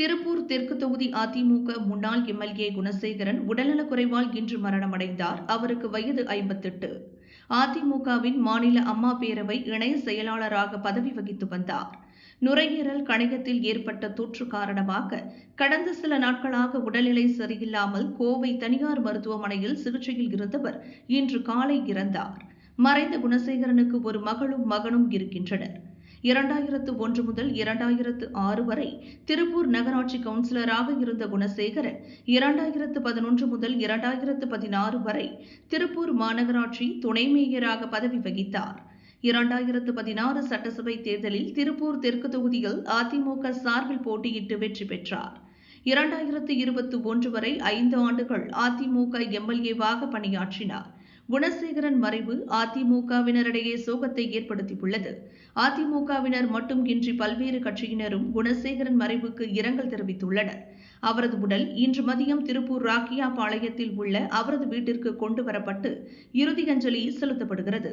திருப்பூர் தெற்கு தொகுதி அதிமுக முன்னாள் எம்எல்ஏ குணசேகரன் உடல்நலக்குறைவால் இன்று மரணமடைந்தார். அவருக்கு வயது ஐம்பத்தெட்டு. அதிமுகவின் மாநில அம்மா பேரவை இணை செயலாளராக பதவி வகித்து வந்தார். நுரையீரல் கணையத்தில் ஏற்பட்ட தொற்று காரணமாக கடந்த சில நாட்களாக உடல்நிலை சரியில்லாமல் கோவை தனியார் மருத்துவமனையில் சிகிச்சையில் இருந்தவர் இன்று காலை இறந்தார். மறைந்த குணசேகரனுக்கு ஒரு மகளும் மகனும் இருக்கின்றனர். இரண்டாயிரத்து ஒன்று முதல் இரண்டாயிரத்து ஆறு வரை திருப்பூர் நகராட்சி கவுன்சிலராக இருந்த குணசேகரன் இரண்டாயிரத்து பதினொன்று முதல் இரண்டாயிரத்து பதினாறு வரை திருப்பூர் மாநகராட்சி துணை மேயராக பதவி வகித்தார். இரண்டாயிரத்து பதினாறு சட்டசபை தேர்தலில் திருப்பூர் தெற்கு தொகுதியில் அதிமுக சார்பில் போட்டியிட்டு வெற்றி பெற்றார். இரண்டாயிரத்து இருபத்தி ஒன்று வரை ஐந்து ஆண்டுகள் அதிமுக எம்எல்ஏவாக பணியாற்றினார். குணசேகரன் மறைவு அதிமுகவினரிடையே சோகத்தை ஏற்படுத்தியுள்ளது. அதிமுகவினர் மட்டும் இன்றி பல்வேறு கட்சியினரும் குணசேகரன் மறைவுக்கு இரங்கல் தெரிவித்துள்ளனர். அவரது உடல் இன்று மதியம் திருப்பூர் ராக்கியா பாளையத்தில் உள்ள அவரது வீட்டிற்கு கொண்டு வரப்பட்டு இறுதி அஞ்சலி செலுத்தப்படுகிறது.